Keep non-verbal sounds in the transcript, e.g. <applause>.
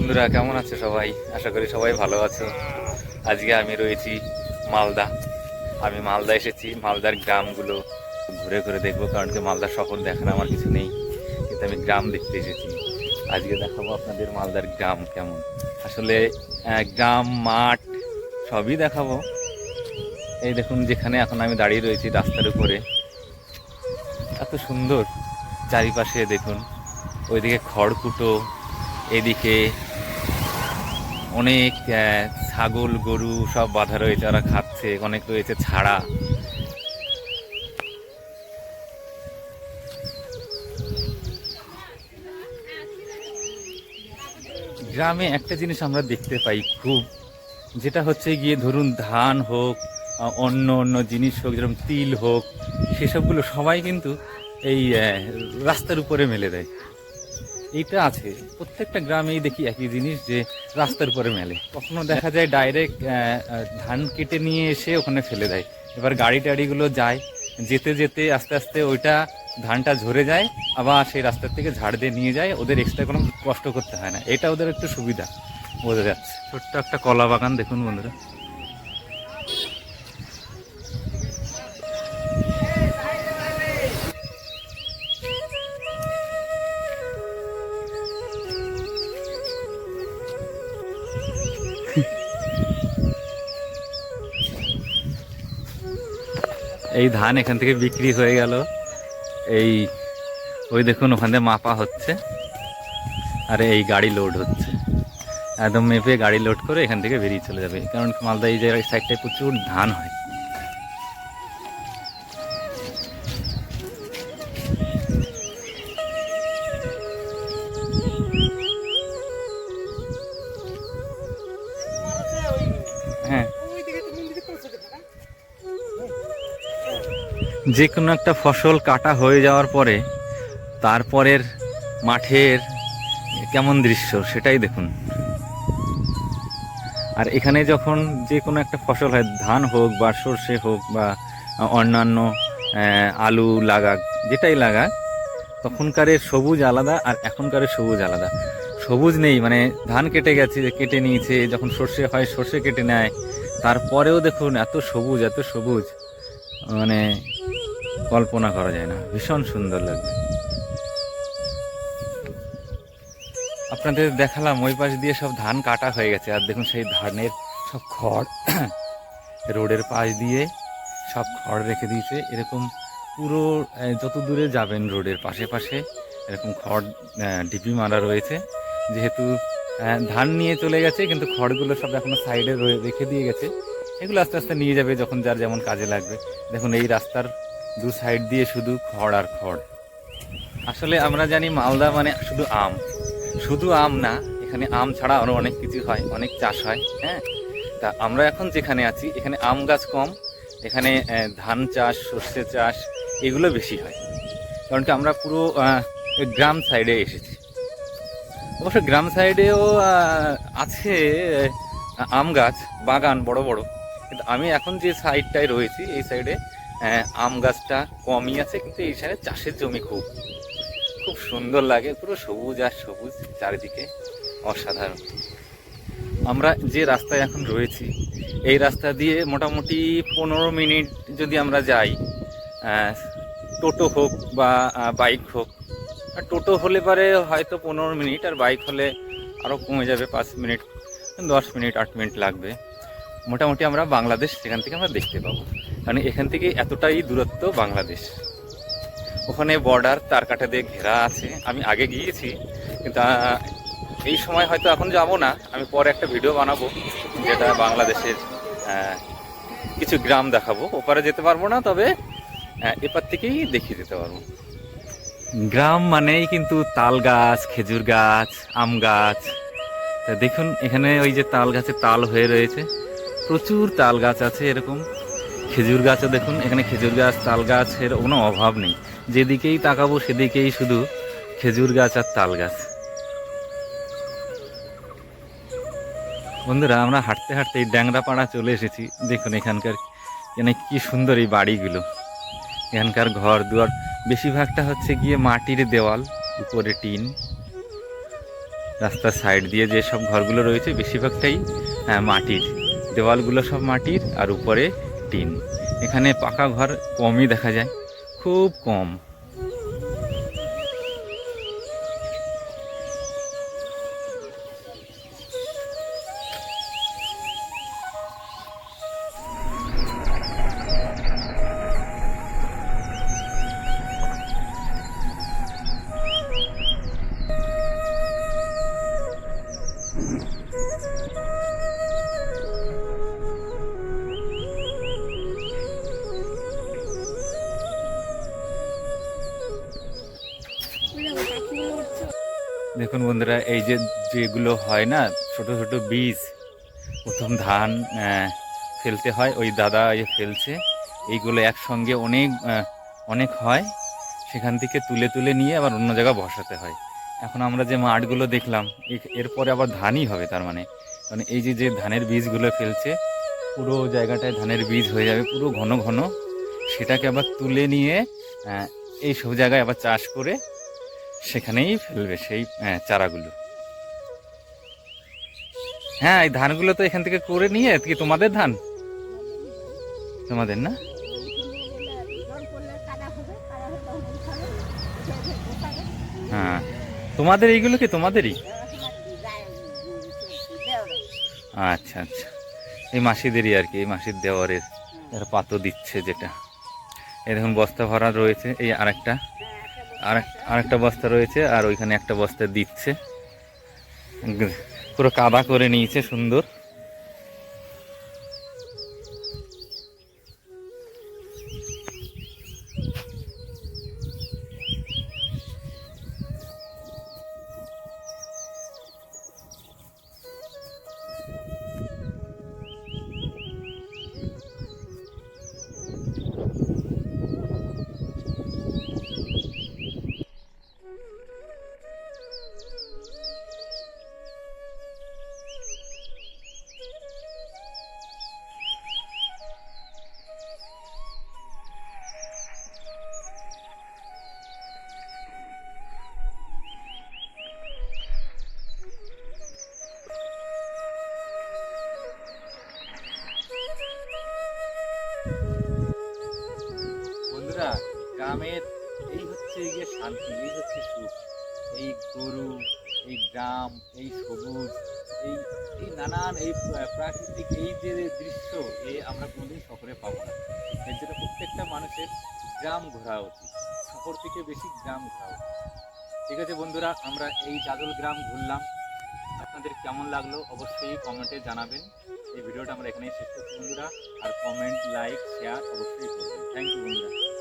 বন্ধুরা, কেমন আছে সবাই? আশা করি সবাই ভালো আছো। আজকে আমি রয়েছি মালদা। আমি মালদা এসেছি, মালদার গ্রামগুলো ঘুরে ঘুরে দেখব, কারণ কি মালদা শহর দেখার আমার কিছু নেই, কিন্তু আমি গ্রাম দেখতে এসেছি। আজকে দেখাবো আপনাদের মালদার গ্রাম কেমন। আসলে গ্রাম, মাঠ, সবই দেখাবো। এই দেখুন, যেখানে এখন আমি দাঁড়িয়ে রয়েছি রাস্তার উপরে। এত সুন্দর চারিপাশে দেখুন, ওইদিকে খড়কুটো, এদিকে অনেক ছাগল, গরু সব বাঁধা রয়েছে, ওরা খাচ্ছে, অনেক রয়েছে ছাড়া। গ্রামে একটা জিনিস আমরা দেখতে পাই খুব, যেটা হচ্ছে গিয়ে ধরুন ধান হোক অন্য অন্য জিনিস হোক, যেরকম তিল হোক, সেসবগুলো সবাই কিন্তু এই রাস্তার উপরে মেলে দেয়। এইটা আছে। প্রত্যেকটা গ্রামেই দেখি একই জিনিস যে রাস্তার উপরে মেলে। কখনো দেখা যায় ডাইরেক্ট ধান কেটে নিয়ে এসে ওখানে ফেলে দেয়। এবার গাড়ি টাড়িগুলো যায়, যেতে যেতে আস্তে আস্তে ওইটা ধানটা ঝরে যায়, আবার সেই রাস্তার থেকে ঝাড় দিয়ে নিয়ে যায়। ওদের এক্সট্রা কোনো কষ্ট করতে হয় না। এটা ওদের একটু সুবিধা, বোঝা যাচ্ছে। ছোট্ট একটা কলা বাগান, দেখুন বন্ধুরা। এই ধান এখান থেকে বিক্রি হয়ে গেল। এই, ওই দেখুন, ওখান থেকে মাপা হচ্ছে। আর এই গাড়ি লোড হচ্ছে। একদম মেপে গাড়ি লোড করে এখান থেকে বেরিয়ে চলে যাবে। কারণ মালদা এই জায়গায় সাইডটায় প্রচুর ধান হয়। যে কোনো একটা ফসল কাটা হয়ে যাওয়ার পরে তারপরের মাঠের কেমন দৃশ্য সেটাই দেখুন। আর এখানে যখন যে কোনো একটা ফসল হয়, ধান হোক বা সর্ষে হোক বা অন্যান্য আলু লাগাক, যেটাই লাগাক তখনকারের সবুজ আলাদা আর এখনকারের সবুজ আলাদা। সবুজ নেই মানে ধান কেটে গেছে, কেটে নিয়েছে, যখন সর্ষে হয় সর্ষে কেটে নেয়, তারপরেও দেখুন এত সবুজ এত সবুজ মানে কল্পনা করা যায় না। ভীষণ সুন্দর লাগবে। আপনাদের দেখালাম ওই পাশ দিয়ে সব ধান কাটা হয়ে গেছে। আর দেখুন সেই ধানের সব খড়, <coughs> রোডের পাশ দিয়ে সব খড় রেখে দিয়েছে। এরকম পুরো যত দূরে যাবেন রোডের পাশে পাশে, এরকম খড় ডিপি মারা রয়েছে। যেহেতু ধান নিয়ে চলে গেছে, কিন্তু খড়গুলো সব এখনও সাইডে রেখে দিয়ে গেছে। এগুলো আস্তে আস্তে নিয়ে যাবে যখন যার যেমন কাজে লাগবে। দেখুন এই রাস্তার দু সাইড দিয়ে শুধু খড় আর খড়। আসলে আমরা জানি মালদা মানে শুধু আম। শুধু আম না, এখানে আম ছাড়া আরও অনেক কিছু হয়, অনেক চাষ হয় হ্যাঁ? তা আমরা এখন যেখানে আছি, এখানে আম গাছ কম, এখানে ধান চাষ, সর্ষে চাষ, এগুলো বেশি হয়। কারণ কি আমরা পুরো গ্রাম সাইডে এসেছি। অবশ্য গ্রাম সাইডেও আছে আম গাছ, বাগান বড় বড়। কিন্তু আমি এখন যে সাইডটায় রয়েছি, এই সাইডে আম গাছটা কমই আছে, কিন্তু এই সাইডে চাষের জমি খুব। খুব সুন্দর লাগে, পুরো সবুজ আর সবুজ চারিদিকে, অসাধারণ। আমরা যে রাস্তায় এখন রয়েছি, এই রাস্তা দিয়ে মোটামুটি পনেরো মিনিট যদি আমরা যাই টোটো হোক বা বাইক হোক টোটো হলে পারে হয়তো পনেরো মিনিট, আর বাইক হলে আরও কমে যাবে পাঁচ মিনিট, দশ মিনিট, আট মিনিট লাগবে। মোটামুটি আমরা বাংলাদেশ সেখান থেকে আমরা দেখতে পাবো। কারণ এখান থেকে এতটাই দূরত্ব বাংলাদেশ। ওখানে বর্ডার তার কাটা দিয়ে ঘেরা আছে। আমি আগে গিয়েছি, কিন্তু এই সময় হয়তো এখন যাব না। আমি পরে একটা ভিডিও বানাবো, যেটা বাংলাদেশের কিছু গ্রাম দেখাবো। ওপারে যেতে পারব না, তবে এপার থেকেই দেখিয়ে দিতে পারব। গ্রাম মানেই কিন্তু তাল গাছ, খেজুর গাছ, আম গাছ। দেখুন, এখানে ওই যে তাল গাছে তাল হয়ে রয়েছে। প্রচুর তাল গাছ আছে এরকম। খেজুর গাছও দেখুন এখানে খেজুর গাছ তাল গাছের কোনো অভাব নেই। যেদিকেই তাকাবো সেদিকেই শুধু খেজুর গাছ আর তাল গাছ। বন্ধুরা আমরা হাঁটতে হাঁটতে এই ড্যাংরাপাড়া চলে এসেছি। দেখুন এখানকার এখানে কি সুন্দর এই বাড়িগুলো। এখানকার ঘর দুয়ার বেশিরভাগটা হচ্ছে গিয়ে মাটির দেওয়াল উপরে টিন। রাস্তার সাইড দিয়ে যে সব ঘরগুলো রয়েছে বেশিরভাগটাই হ্যাঁ, মাটির। দেওয়ালগুলো সব মাটির আর উপরে টিন। এখানে পাকা ঘর কমই দেখা যায়। খুব কম। দেখুন বন্ধুরা, এই যে যেগুলো হয় না, ছোট ছোট বীজ, প্রথম ধান ফেলতে হয়, ওই দাদা এ ফেলছে, এইগুলো একসঙ্গে অনেক অনেক হয়, সেখান থেকে তুলে তুলে নিয়ে আবার অন্য জায়গায় বসাতে হয়। এখন আমরা যে মাঠগুলো দেখলাম এরপরে আবার ধানই হবে তার মানে। মানে এই যে যে ধানের বীজগুলো ফেলছে, পুরো জায়গাটায় ধানের বীজ হয়ে যাবে, পুরো ঘন ঘন, সেটাকে আবার তুলে নিয়ে এই সব জায়গায় আবার চাষ করে সেখানেই ফেলবে সেই আহ, চারাগুলো। হ্যাঁ এই ধানগুলো তো এখান থেকে করে নিয়ে কি তোমাদের ধান? তোমাদের না? হ্যাঁ তোমাদের এইগুলো কি তোমাদেরই? আচ্ছা আচ্ছা। এই মাসিদেরই আর কি এই মাসির দেওয়ারের পাতো দিচ্ছে যেটা। দেখুন বস্তা ভরা রয়েছে এই আরেকটা। আর আরেকটা বস্তা রয়েছে আর ওইখানে একটা বস্তা দিচ্ছে। পুরো কাদা করে নিয়েছে সুন্দর। এই গরু, এই গ্রাম, এই সবুজ, এই এই নানান এই প্রাকৃতিক এই যে দৃশ্য এই আমরা কোনোদিন শহরে পাবো না। এর জন্য প্রত্যেকটা মানুষের গ্রাম ঘোরা উচিত। শহর থেকে বেশি গ্রাম ঘোরা উচিত। ঠিক আছে বন্ধুরা, আমরা এই জাদল গ্রাম ঘুরলাম। আপনাদের কেমন লাগল অবশ্যই কমেন্টে জানাবেন। এই ভিডিওটা আমরা এখানেই শেষ করছি বন্ধুরা। আর কমেন্ট, লাইক, শেয়ার অবশ্যই করবেন। থ্যাংক ইউ বন্ধুরা।